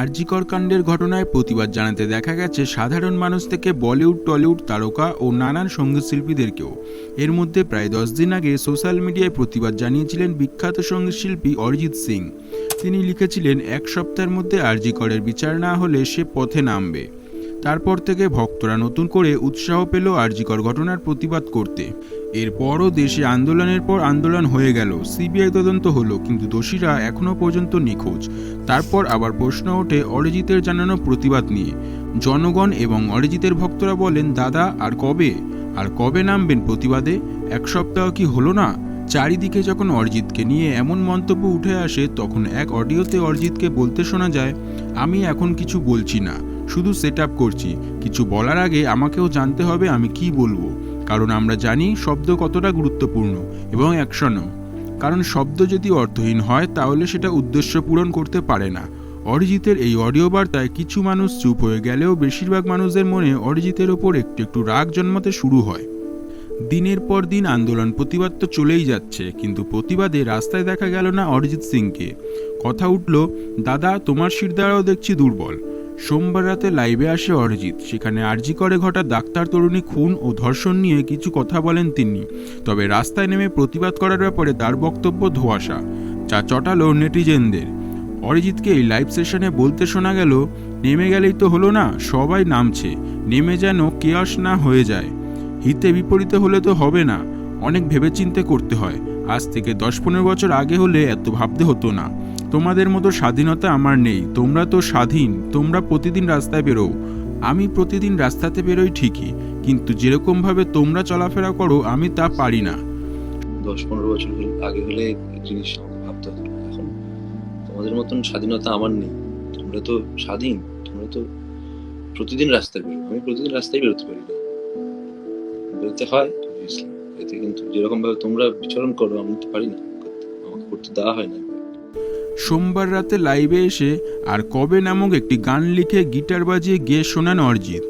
আরজিকর কাণ্ডের ঘটনায় প্রতিবাদ জানাতে দেখা গেছে, সাধারণ মানুষ থেকে বলিউড, টলিউড তারকা ও নানান সংগীত শিল্পীদেরকেও এর মধ্যে প্রায় দশ দিন আগে সোশ্যাল মিডিয়ায় প্রতিবাদ জানিয়েছিলেন বিখ্যাত সংগীত শিল্পী অরিজিৎ সিং। তিনি লিখেছিলেন, এক সপ্তাহের মধ্যে আরজিকরের বিচার না হলে সে পথে নামবে। তারপর থেকে ভক্তরা নতুন করে উৎসাহ পেল আরজিকর ঘটনার প্রতিবাদ করতে। এরপরও দেশে আন্দোলনের পর আন্দোলন হয়ে গেল, সিবিআই তদন্ত হলো, কিন্তু দোষীরা এখনও পর্যন্ত নিখোঁজ। তারপর আবার প্রশ্ন ওঠে অরিজিতের জানানো প্রতিবাদ নিয়ে। জনগণ এবং অরিজিতের ভক্তরা বলেন, দাদা, আর কবে? আর কবে নামবেন প্রতিবাদে? এক সপ্তাহ কি হলো না? চারিদিকে যখন অরিজিৎকে নিয়ে এমন মন্তব্য উঠে আসে, তখন এক অডিওতে অরিজিৎকে বলতে শোনা যায়, আমি এখন কিছু বলছি না। শুধু সেট করছি। কিছু বলার আগে আমাকেও জানতে হবে আমি কি বলব। কারণ আমরা জানি শব্দ কতটা গুরুত্বপূর্ণ এবং অ্যাকশনও কারণ শব্দ যদি অর্থহীন হয়, তাহলে সেটা উদ্দেশ্য পূরণ করতে পারে না। অরিজিতের এই অডিও বার্তায় কিছু মানুষ চুপ হয়ে গেলেও বেশিরভাগ মানুষদের মনে অরিজিতের ওপর একটু একটু রাগ জন্মাতে শুরু হয়। দিনের পর দিন আন্দোলন প্রতিবাদ তো চলেই যাচ্ছে, কিন্তু প্রতিবাদে রাস্তায় দেখা গেল না অরিজিৎ সিংকে। কথা উঠল, দাদা, তোমার শিরদাঁড়াও দেখছি দুর্বল। সোমবার রাতে লাইভে আসে অরিজিৎ। সেখানে আরজি করে ঘটা ডাক্তার তরুণী খুন ও ধর্ষণ নিয়ে কিছু কথা বলেন তিনি। তবে রাস্তায় নেমে প্রতিবাদ করার ব্যাপারে তার বক্তব্য ধোয়াশা। যা চটালো নেটিজেনদের। অরিজিৎকে এই লাইভ সেশনে বলতে শোনা গেল, নেমে গেলেই তো হলো না, সবাই নামছে। নেমে যেন কেয়াস না হয়ে যায়। হিতে বিপরীতে হলে তো হবে না। অনেক ভেবেচিন্তে করতে হয়। আজ থেকে দশ পনেরো বছর আগে হলে এত ভাবতে হতো না। তোমাদের মতো স্বাধীনতা আমার নেই, তোমরা তো স্বাধীন, তোমরা প্রতিদিন রাস্তায় বেরো আমি প্রতিদিন রাস্তাতে বেরোই ঠিকই, কিন্তু যেরকমভাবে তোমরা চলাফেরা করো, আমি তা পারি না। দশ পনেরো বছর আগে হলে জিনিস ভাবতে হতো, এখন তোমাদের মতন স্বাধীনতা আমার নেই। তোমরা তো স্বাধীন, তোমরা তো প্রতিদিন রাস্তায় বেরো আমি প্রতিদিন রাস্তায় বেরোতে পারি না। বেরোতে হয়। এতে কিন্তু যেরকমভাবে তোমরা বিচরণ করো, আমি তো পারি না, আমাকে করতে দেওয়া হয় না। সোমবার রাতে লাইভে এসে আর কবে নামক একটি গান লিখে গিটার বাজিয়ে গেয়ে শোনান অরিজিৎ।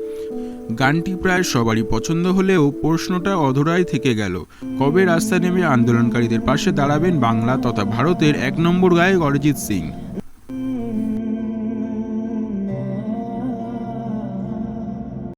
গানটি প্রায় সবারই পছন্দ হলেও প্রশ্নটা অধরাই থেকে গেল। কবে রাস্তা নেমে আন্দোলনকারীদের পাশে দাঁড়াবেন বাংলা তথা ভারতের এক নম্বর গায়ক অরিজিৎ সিং?